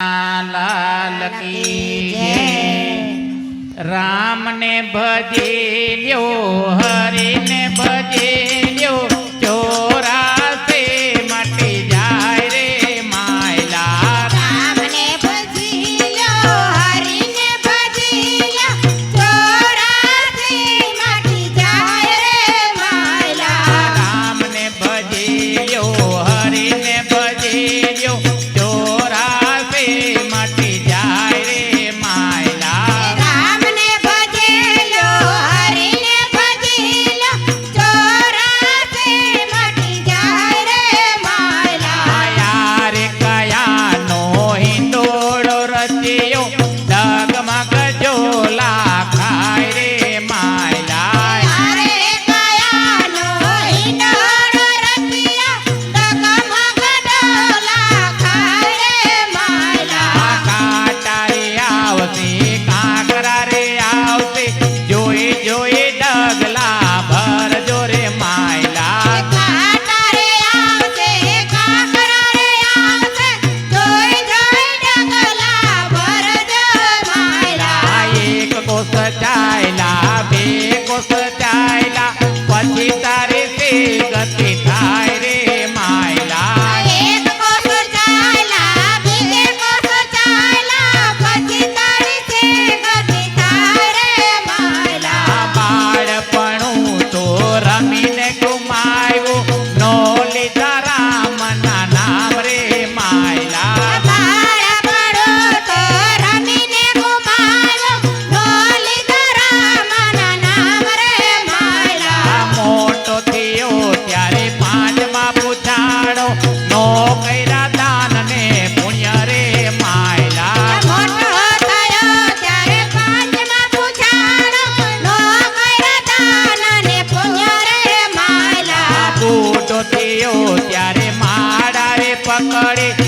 લાલ કી જય રામને ભજે લ્યો હરિને ભજે পারে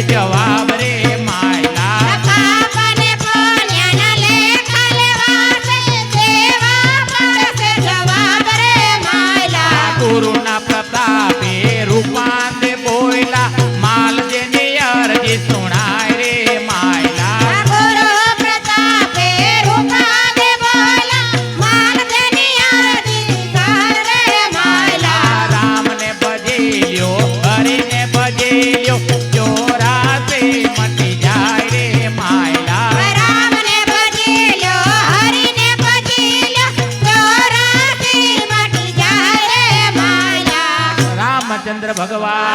vai ter lá Bỏ cơ.